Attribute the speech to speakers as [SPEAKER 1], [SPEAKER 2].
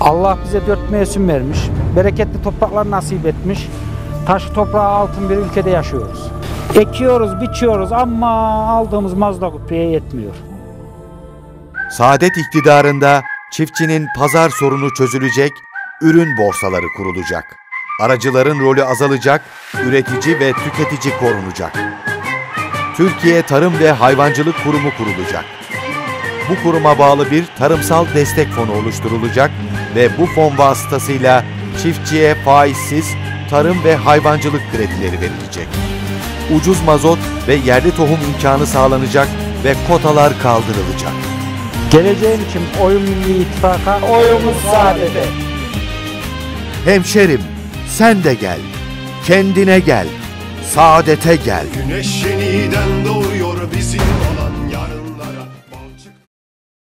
[SPEAKER 1] Allah bize dört mevsim vermiş. Bereketli topraklar nasip etmiş. Taşı toprağı altın bir ülkede yaşıyoruz. Ekiyoruz, biçiyoruz ama aldığımız mazda kupreye yetmiyor.
[SPEAKER 2] Saadet iktidarında çiftçinin pazar sorunu çözülecek, ürün borsaları kurulacak. Aracıların rolü azalacak, üretici ve tüketici korunacak. Türkiye Tarım ve Hayvancılık Kurumu kurulacak. Bu kuruma bağlı bir tarımsal destek fonu oluşturulacak ve bu fon vasıtasıyla çiftçiye faizsiz tarım ve hayvancılık kredileri verilecek. Ucuz mazot ve yerli tohum imkanı sağlanacak ve kotalar kaldırılacak.
[SPEAKER 1] Geleceğim için oyun Milli İttifak'a oyumuz saadete.
[SPEAKER 2] Hemşerim, sen de gel. Kendine gel. Saadete gel.
[SPEAKER 3] Güneş yeniden